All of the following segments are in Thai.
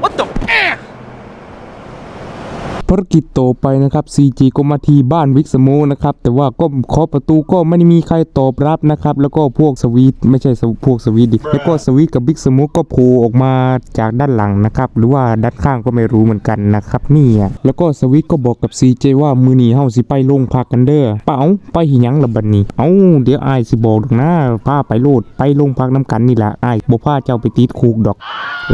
What the? ภารกิจต่อไปนะครับ CG ก็มาที่บ้านวิกสโมนะครับ แต่ว่าก็เคาะประตูก็ไม่ได้มีใครตอบรับนะครับ แล้วก็พวกสวีทไม่ใช่สวพวกสวีทดิแล้วก็สวีทกับบิ๊กสโมก็โผล่ออกมาจากด้านหลังนะครับ หรือว่าด้านข้างก็ไม่รู้เหมือนกันนะครับนี่อะแล้วก็สวีทก็บอกกับ CJ ว่ามือนี้เฮาสิไปโรงพักกันเด้อเปล่าไปหิหยังละบัดนี้ เอ้าเดี๋ยวอายสิบอกดอกนะพาไปโลดไปโรงพักน้ำกันนี่แหละอายบ่พาเจ้าไปติดคุกดอก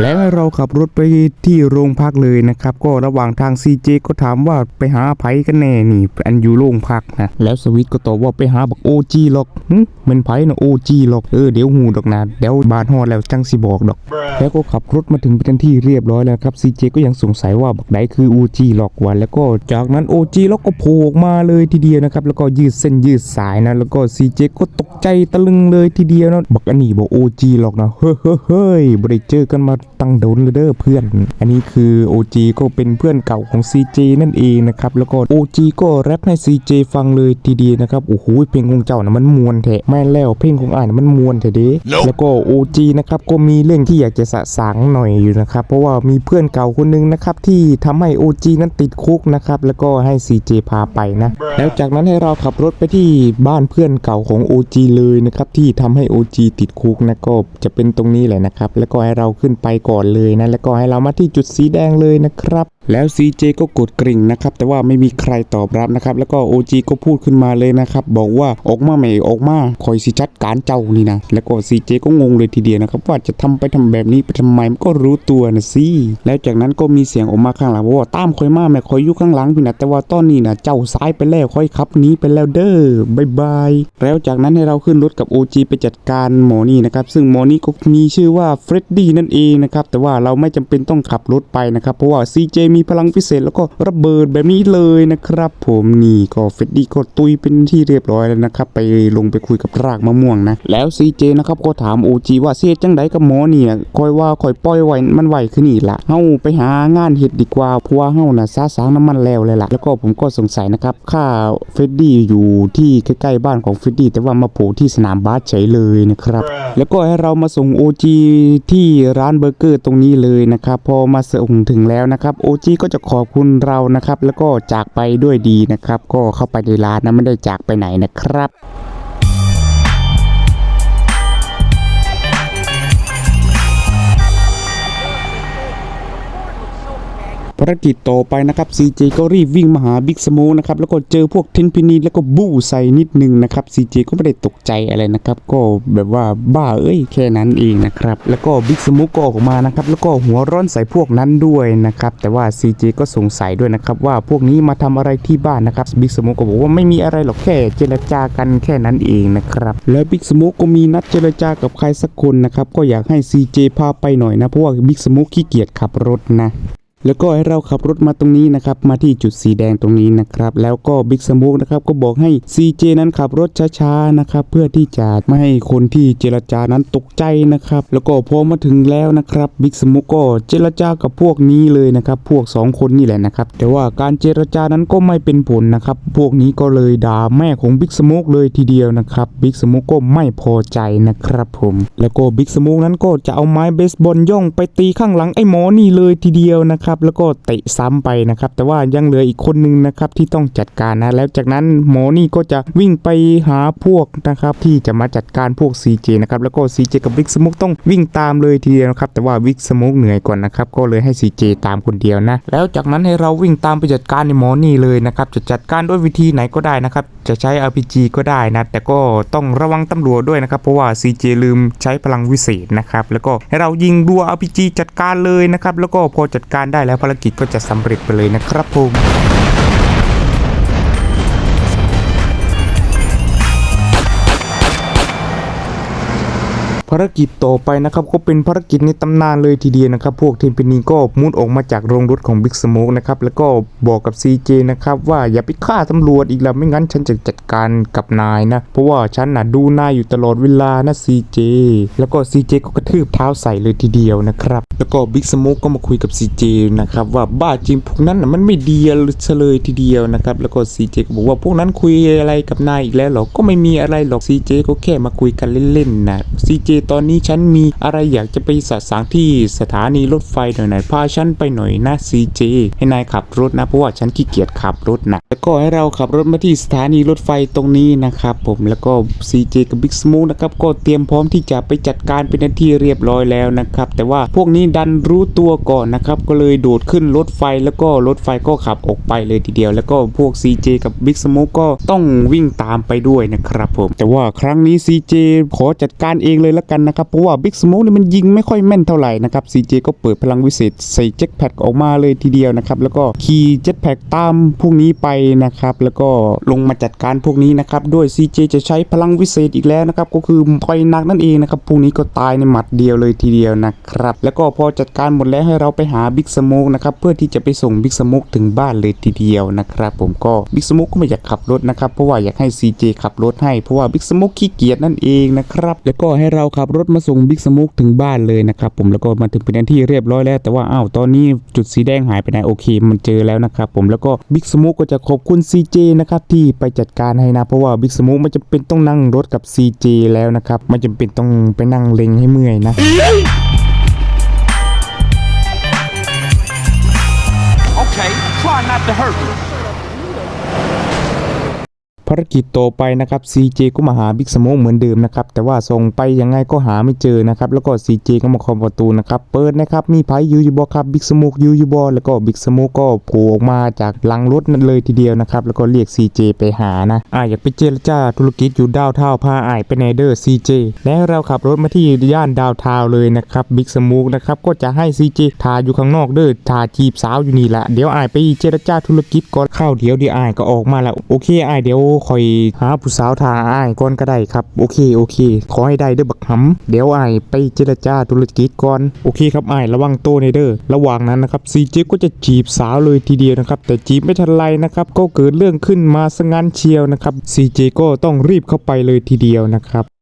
แล้วเราขับรถไปที่โรงพักเลยนะครับ ก็ระหว่างทาง CJ ก็ถามว่าไปหาไผกันแน่นี่ อันอยู่โรงพักนะ แล้วสวิตก็ตอบว่าไปหาบักโอจีหรอกมันไผนะโอจีหรอก เออเดี๋ยวหูดอกนะเดี๋ยวบานฮอดแล้วจังสิบอกดอก แล้วก็ขับรถมาถึงเป็นที่เรียบร้อยแล้วครับ CJ ก็ยังสงสัยว่าบักไดคือโอจีหรอกวันแล้วก็จากนั้นโอจีล็อกก็โผล่ออกมาเลยทีเดียวนะครับ แล้วก็ยืดเส้นยืดสายนะ แล้วก็ CJ ก็ตกใจตะลึงเลยทีเดียวนะบักอันนี้บอกโอจีหรอกนะ เฮ้ยเฮ้ยบ่ได้เจอกันมาตั้งโดนเลยเด้อเพื่อน อันนี้คือ OG ก็เป็นเพื่อนเก่าของซี CJ นั่นเองนะครับแล้วก็ OG ก็แรปให้ CJ ฟังเลยทีเดียวนะครับโอ้โหเพลงของเจ้านะมันมวนแท้แม่นแล้วเพลงของอ่านมันมวนแท้เด้แล้วก็ OG นะครับก็มีเรื่องที่อยากจะสะสางหน่อยอยู่นะครับเพราะว่ามีเพื่อนเก่าคนหนึงนะครับที่ทำให้ OG นั้นติดคุกนะครับแล้วก็ให้ CJ พาไปนะแล้วจากนั้นให้เราขับรถไปที่บ้านเพื่อนเก่าของ OG เลยนะครับที่ทำให้ OG ติดคุกนะก็จะเป็นตรงนี้แหละนะครับแล้วก็ให้เราขึ้นไปก่อนเลยนะแล้วก็ให้เรามาที่จุดสีแดงเลยนะครับ แล้ว CJ ก็กดกริ่งนะครับ แต่ว่าไม่มีใครตอบรับนะครับ แล้วก็ OG ก็พูดขึ้นมาเลยนะครับ บอกว่าออกมาไม่ออกมาคอยสิจัดการเจ้านี่นะ แล้วก็ CJ ก็งงเลยทีเดียวนะครับ ว่าจะทำไปทำแบบนี้ไปทำไมมันก็รู้ตัวนะสิแล้วจากนั้นก็มีเสียงออกมาข้างหลังบอกว่าตามคอยมาแม่คอยอยู่ข้างหลังพี่นะแต่ว่าตอนนี้นะเจ้าซ้ายไปแล้วคอยขับหนีไปแล้วเด้อบายบายแล้วจากนั้นให้เราขึ้นรถกับ OG ไปจัดการหมอนี่นะครับซึ่งหมอนี่ก็มีชื่อว่าเฟรดดี้นั่นเองนะครับแต่ว่าเราไม่จำเป็นต้องขับรถไปนะครับเพราะว่า CJ มีีพลังพิเศษแล้วก็ระเบิดแบบนี้เลยนะครับ ผมนี่ก็เฟดดี้ก็ตุยเป็นที่เรียบร้อยแล้วนะครับไปลงไปคุยกับรากมะม่วงนะ แล้ว CJ นะครับก็ถาม OG ว่าเสียจังไดกับหมอเนี่นะคอยว่าคอยปล่อยไว้มันไหวขึ้นนี่ละเฮาไปหางานเฮ็ดดีกว่าเพราะว่าเฮาน่ะซาสางน้ำมันแล้วเลยล่ะแล้วก็ผมก็สงสัยนะครับค่าเฟดดี้อยู่ที่ใกล้ๆบ้านของเฟดดี้แต่ว่ามาโผล่ที่สนามบาสเฉยเลยนะครับ แล้วก็ให้เรามาส่ง OG ที่ร้านเบอร์เกอร์ตรงนี้เลยนะครับ พอมาส่งถึงแล้วนะครับ OG ก็จะขอบคุณเรานะครับ แล้วก็จากไปด้วยดีนะครับ ก็เข้าไปในร้านนะไม่ได้จากไปไหนนะครับ ภารกิจต่อไปนะครับ CJ ก็รีบวิ่งมาหาบิ๊กสโมนะครับแล้วก็เจอพวกเทนพินีแล้วก็บู้ใส่นิดนึงนะครับ CJ ก็ไม่ได้ตกใจอะไรนะครับก็แบบว่าบ้าเอ้ยแค่นั้นเองนะครับแล้วก็บิ๊กสโมก็ออกมานะครับแล้วก็หัวร้อนใส่พวกนั้นด้วยนะครับแต่ว่า CJ ก็สงสัยด้วยนะครับว่าพวกนี้มาทำอะไรที่บ้านนะครับบิ๊กสโมก็บอกว่าไม่มีอะไรหรอกแค่เจรจากันแค่นั้นเองนะครับแล้วบิ๊กสโมก็มีนัดเจรจากับใครสักคนนะครับก็อยากให้ CJ พาไปหน่อยนะเพราะว่าบิ๊กสโมขี้เกียจขับรถนะ แล้วก็ให้เราขับรถมาตรงนี้นะครับมาที่จุดสีแดงตรงนี้นะครับแล้วก็บิ๊กสมุกนะครับก็บอกให้ CJ นั้นขับรถช้าๆนะครับเพื่อที่จะไม่ให้คนที่เจรจานั้นตกใจนะครับแล้วก็พอมาถึงแล้วนะครับบิ๊กสมุกก็เจรจากับพวกนี้เลยนะครับพวกสองคนนี่แหละนะครับแต่ว่าการเจรจานั้นก็ไม่เป็นผลนะครับพวกนี้ก็เลยด่าแม่ของบิ๊กสมุกเลยทีเดียวนะครับบิ๊กสมุกก็ไม่พอใจนะครับผมแล้วก็บิ๊กสมุกนั้นก็จะเอาไม้เบสบอลย่องไปตีข้างหลังไอ้หมอนี่เลยทีเดียวนะครับครับแล้วก็เตะซ้ำไปนะครับแต่ว่ายังเหลืออีกคนนึงนะครับที่ต้องจัดการนะแล้วจากนั้นหมอนี่ก็จะวิ่งไปหาพวกนะครับที่จะมาจัดการพวก CJ นะครับแล้วก็ CJ กับบิ๊กสมุกต้องวิ่งตามเลยทีเดียวนะครับแต่ว่าบิ๊กสมุกเหนื่อยก่อนนะครับก็เลยให้ CJ ตามคนเดียวนะแล้วจากนั้นให้เราวิ่งตามไปจัดการในหมอนี่เลยนะครับจะจัดการด้วยวิธีไหนก็ได้นะครับจะใช้ RPG ก็ได้นะแต่ก็ต้องระวังตำรวจด้วยนะครับเพราะว่า CJ ลืมใช้พลังวิเศษนะครับแล้วก็ให้เรายิงดัว RPG จัดการเลยนะครับแล้วก็พอจัดการไได้แล้วภารกิจก็จะสำเร็จไปเลยนะครับผมภารกิจต่อไปนะครับก็เป็นภารกิจในตำนานเลยทีเดียวนะครับ พวกเทมเพนีก็มุดออกมาจากโรงรถของบิ๊กสโมกนะครับแล้วก็บอกกับ CJ นะครับว่าอย่าไปฆ่าตำรวจอีกแล้วไม่งั้นฉันจะจัดการกับนายนะ เพราะว่าฉันน่ะดูนายอยู่ตลอดเวลานะ CJ แล้วก็ CJ ก็กระทืบเท้าใส่เลยทีเดียวนะครับแล้วก็บิ๊กสโมกก็มาคุยกับ CJ นะครับว่าบ้าจริงพวกนั้นนะมันไม่ดีเลยทีเดียวนะครับแล้วก็ CJ ก็บอกว่าพวกนั้นคุยอะไรกับนายอีกแล้วหรอก็ไม่มีอะไรหรอก CJ ก็แค่มาคุยกันเล่นๆนะ CJ ตอนนี้ฉันมีอะไรอยากจะไปสะสางที่สถานีรถไฟหน่อยๆพาฉันไปหน่อยนะ CJ ให้นายขับรถนะเพราะว่าฉันขี้เกียจขับรถนะแล้วก็ให้เราขับรถมาที่สถานีรถไฟตรงนี้นะครับผมแล้วก็ CJ กับ Big Smoke นะครับก็เตรียมพร้อมที่จะไปจัดการเป็นที่เรียบร้อยแล้วนะครับแต่ว่าพวกนี้ดันรู้ตัวก่อนนะครับ ก็เลยโดดขึ้นรถไฟแล้วก็รถไฟก็ขับออกไปเลยทีเดียว แล้วก็พวก CJ กับ Big Smoke ก็ต้องวิ่งตามไปด้วยนะครับผม แต่ว่าครั้งนี้ CJ ขอจัดการเองเลยละกันนะครับ เพราะว่า Big Smoke นี่มันยิงไม่ค่อยแม่นเท่าไหร่นะครับ CJ ก็เปิดพลังวิเศษใส่เจ็ตแพ็กออกมาเลยทีเดียวนะครับ แล้วก็ขี่เจ็ตแพ็กตามพวกนี้ไปนะครับ แล้วก็ลงมาจัดการพวกนี้นะครับ ด้วย CJ จะใช้พลังวิเศษอีกแล้วนะครับ ก็คือต่อยหนักนั่นเองนะครับ พวกนี้ก็ตายในหมัดเดียวเลยทีเดียวนะครับ แล้วก็พอจัดการหมดแล้วให้เราไปหา Big Smoke นะครับเพื่อที่จะไปส่ง Big Smoke ถึงบ้านเลยทีเดียวนะครับผมก็ Big Smoke ก็ไม่อยากขับรถนะครับเพราะว่าอยากให้ CJ ขับรถให้เพราะว่า Big Smoke ขี้เกียจนั่นเองนะครับแล้วก็ให้เราขับรถมาส่ง Big Smoke ถึงบ้านเลยนะครับผมแล้วก็มาถึงเป็นที่เรียบร้อยแล้วแต่ว่าอ้าวตอนนี้จุดสีแดงหายไปไหนโอเค มันเจอแล้วนะครับผมแล้วก็ Big Smoke ก็จะขอบคุณ CJ นะครับที่ไปจัดการให้นะเพราะว่า Big Smoke ไม่จำเป็นต้องนั่งรถกับ CJ แล้วนะครับไม่จำเป็นต้องไปนั่งเล็งให้เมื่อยนะ try not to hurt me. ภารกิจต่อไปนะครับ CJ ก็มาหา Big Smoke เหมือนเดิมนะครับแต่ว่าส่งไปยังไงก็หาไม่เจอนะครับแล้วก็ CJ ก็มาคาะประตูนะครับเปิดนะครับมีไผอยูยูบ่ครับ Big Smoke อยูยูบ่แล้วก็ Big Smoke ก็โผล่ออกมาจากหลังรถนั่นเลยทีเดียวนะครับแล้วก็เรียก CJ ไปหานะอ่าอยากไปเจรจาธุรกิจอยู่ดาวเท่าพาไอ้ายไปไหนเด้อ CJ แล้วเราขับรถมาที่ย่านดาวเทาเลยนะครับ Big Smoke นะครับก็จะให้ CJ ทาอยู่ข้างนอกเด้อทาจีบสาวอยู่นี่แหละเดี๋ยวไอ้ไปเจรจาธุรกิจก่อนเข้าเดี๋ยวเดี๋ยวอ้ก็ออกมาแล้วโอเคไอ้เดี๋ยวคอยหาผู้สาวทาอ้ายก่อนก็ได้ครับ โอเคโอเค ขอให้ได้เด้อบักหำเดี๋ยวอ้ายไปเจรจาธุรกิจก่อน โอเคครับอ้ายระวังโตวในเด้อระหว่างนั้นนะครับซีเจก็จะจีบสาวเลยทีเดียวนะครับ แต่จีบไม่ทันไรนะครับก็เกิดเรื่องขึ้นมาซะงั้นเชียวนะครับซีเจก็ต้องรีบเข้าไปเลยทีเดียวนะครับ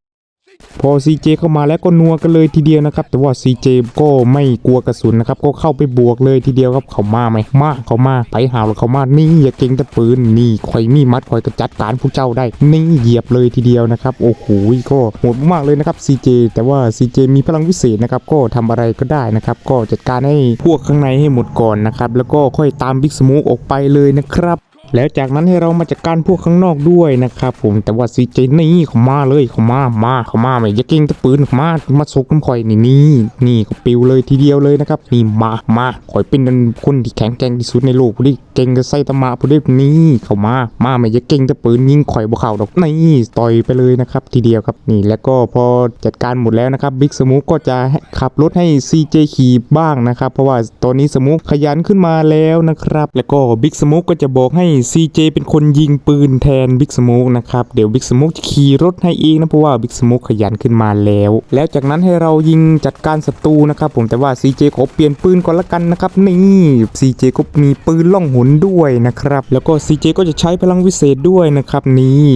พอ CJ เข้ามาแล้วก็นัวกันเลยทีเดียวนะครับ แต่ว่า CJ ก็ไม่กลัวกระสุนนะครับ ก็เข้าไปบวกเลยทีเดียวครับเขามาไหมมาเขามาไปหาวเขามานี่อย่าเก่งแต่ปืนนี่คอยมีมัดคอยกระจัดการผู้เจ้าได้ นี่เหยียบเลยทีเดียวนะครับโอ้โหก็โหดมากเลยนะครับ CJ แต่ว่า CJ มีพลังวิเศษนะครับก็ทำอะไรก็ได้นะครับ ก็จัดการให้พวกข้างในให้หมดก่อนนะครับแล้วก็ค่อยตามบิ๊กส o ม e ออกไปเลยนะครับ แล้วจากนั้นให้เรามาจัดการพวกข้างนอกด้วยนะครับผมแต่ว่าซีเจนี่เขามาเลยเขามามาเขามาไม่อยาเก่งตะปืนเขามามาซกน้ำข่อยนี่นี่นี่เขาปิวเลยทีเดียวเลยนะครับนี่มามาข่อยเป็นคนที่แข็งแกร่งที่สุดในโลกผู้ที่เก่งกับไซตามะผู้ที่นี่เขามามาไม่อยาเก่งตะปืนยิงข่อยบ่เข่าดอกนี่ต่อยไปเลยนะครับทีเดียวครับนี่แล้วก็พอจัดการหมดแล้วนะครับบิ๊กสมูก็จะขับรถให้ CJ ขี่บ้างนะครับเพราะว่าตอนนี้สมูขยันขึ้นมาแล้วนะครับ แล้วก็บิ๊กสมูก็จะบอกให้ CJ เป็นคนยิงปืนแทนบิ๊กสมูนะครับ เดี๋ยวบิ๊กสมูจะขี่รถให้เองนะเพราะว่าบิ๊กสมูขยันขึ้นมาแล้ว แล้วจากนั้นให้เรายิงจัดการศัตรูนะครับผมแต่ว่า CJ ขอเปลี่ยนปืนก่อนละกันนะครับนี่ CJ ก็มีปืนล่องหนด้วยนะครับแล้วก็ CJ ก็จะใช้พลังวิเศษด้วยนะครับนี่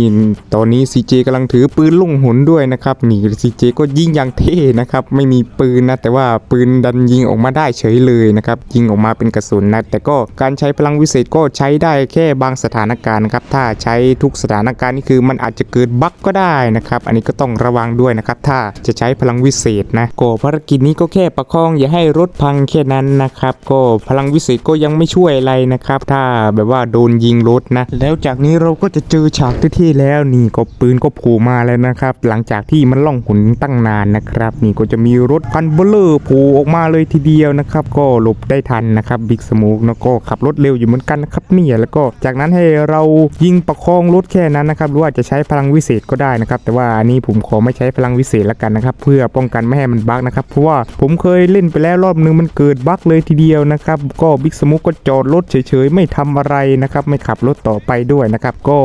ตอนนี้ CJ กำลังถือปืนล่องหนด้วยนะครับนี่ CJ ก็ยิงอย่างเท่นะครับไม่มีปืนนะแต่ว่าปืนดันยิงออกมาได้เฉยเลยนะครับยิงออกมาเป็นกระสุนนะแต่ก็การใช้พลังวิเศษก็ใช้ได้แค่บางสถานการณ์นะครับถ้าใช้ทุกสถานการณ์นี่คือมันอาจจะเกิดบั๊กก็ได้นะครับอันนี้ก็ต้องระวังด้วยนะครับถ้าจะใช้พลังวิเศษนะก็ภารกิจนี้ก็แค่ประคองอย่าให้รถพังแค่นั้นนะครับก็พลังวิเศษก็ยังไม่ช่วยอะไรนะครับถ้าแบบว่าโดนยิงรถนะแล้วจากนี้เราก็จะเจอฉากที่แล้วนี่ก็ปืนก็โผล่มาแล้วนะครับหลังจากที่มันล่องหนตั้งนานนะครับนี่ก็จะมีรถคันเบลเลอร์โผล่ออกมาเลยทีเดียวนะครับก็หลบได้ทันนะครับบิ๊กสมูกแล้วก็ขับรถเร็วอยู่เหมือนกันนะครับเนี่ยแล้วก็จากนั้นให้เรายิงประคองรถแค่นั้นนะครับหรือว่าจะใช้พลังวิเศษก็ได้นะครับแต่ว่าอันนี้ผมขอไม่ใช้พลังวิเศษละกันนะครับเพื่อป้องกันไม่ให้มันบั๊กนะครับเพราะว่าผมเคยเล่นไปแล้วรอบนึงมันเกิดบั๊กเลยทีเดียวนะครับก็บิ๊กสมูกก็จอดรถเฉยๆ ไม่ทำอะไรนะครับไม่ขับรถต่อไปด้วยนะครับก็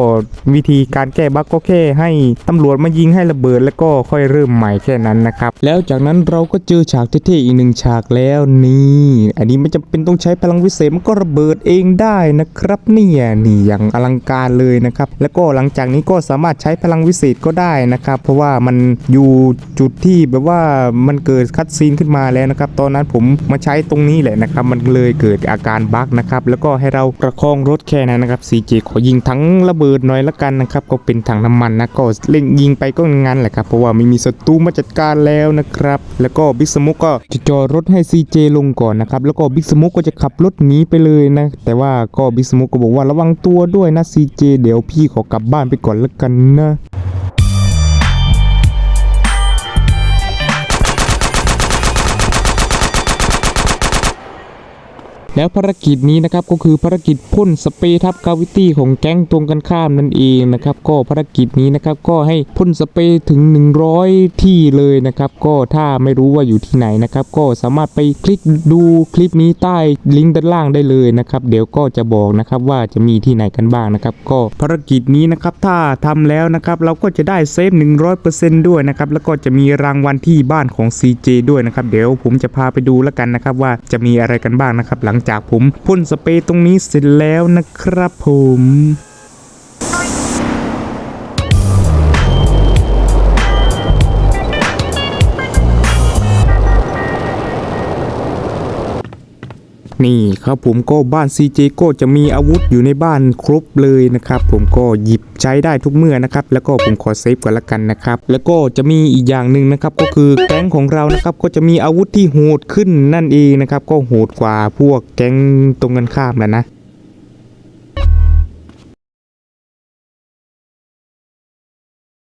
วิธีการแก้บั๊กก็แค่ให้ตำรวจมายิงให้ระเบิดแล้วก็ค่อยเริ่มใหม่แค่นั้นนะครับแล้วจากนั้นเราก็เจอฉากเท่ๆอีกหนึ่งฉากแล้วนี่ อันนี้ไม่จำเป็นต้องใช้พลังวิเศษมันก็ระเบิดเองได้นะครับเนี่ยนี่ยนี่อย่างอลังการเลยนะครับแล้วก็หลังจากนี้ก็สามารถใช้พลังวิเศษก็ได้นะครับ เพราะว่ามันอยู่จุดที่แบบว่ามันเกิดคัดซีนขึ้นมาแล้วนะครับ ตอนนั้นผมมาใช้ตรงนี้แหละนะครับ มันเลยเกิดอาการบั๊กนะครับ แล้วก็ให้เราประคองรถแค่นั้นนะครับ CJ ขอยิงทั้งระเบิดหน่อยละกันนะครับ ก็เป็นถังน้ำมันนะก็เล่นยิงไปก็งั้นแหละครับเพราะว่าไม่มีศัตรูมาจัดการแล้วนะครับ แล้วก็บิ๊กสมุกก็จะจอดรถให้ CJ ลงก่อนนะครับแล้วก็บิ๊กสมุกก็จะขับรถหนีไปเลยนะแต่ว่าก็บิ๊กสมุกก็บอกว่าระวังตัวด้วยนะ CJ เดี๋ยวพี่ขอกลับบ้านไปก่อนละกันนะ แล้วภารกิจนี้นะครับก็คือภารกิจพ่นสเปรย์ทับกาวิตี้ของแก๊งตรงกันข้ามนั่นเองนะครับก็ภารกิจนี้นะครับก็ให้พ่นสเปรย์ถึง 100 ที่เลยนะครับก็ถ้าไม่รู้ว่าอยู่ที่ไหนนะครับก็สามารถไปคลิกดูคลิปนี้ใต้ลิงก์ด้านล่างได้เลยนะครับเดี๋ยวก็จะบอกนะครับว่าจะมีที่ไหนกันบ้างนะครับก็ภารกิจนี้นะครับถ้าทำแล้วนะครับเราก็จะได้เซฟ 100%ด้วยนะครับแล้วก็จะมีรางวัลที่บ้านของ CJ ด้วยนะครับเดี๋ยวผมจะพาไปดูแล้วกันนะครับว่าจะมีอะไรกันบ้างนะครับหลังจากผมพ่นสเปรย์ตรงนี้เสร็จแล้วนะครับผม นี่ครับผมก็บ้าน CJ ก็จะมีอาวุธอยู่ในบ้านครบเลยนะครับ ผมก็หยิบใช้ได้ทุกเมื่อนะครับ แล้วก็ผมขอเซฟก่อนละกันนะครับ แล้วก็จะมีอีกอย่างหนึ่งนะครับ ก็คือแก๊งของเรานะครับ ก็จะมีอาวุธที่โหดขึ้นนั่นเองนะครับ ก็โหดกว่าพวกแก๊งตรงกันข้ามแล้วนะ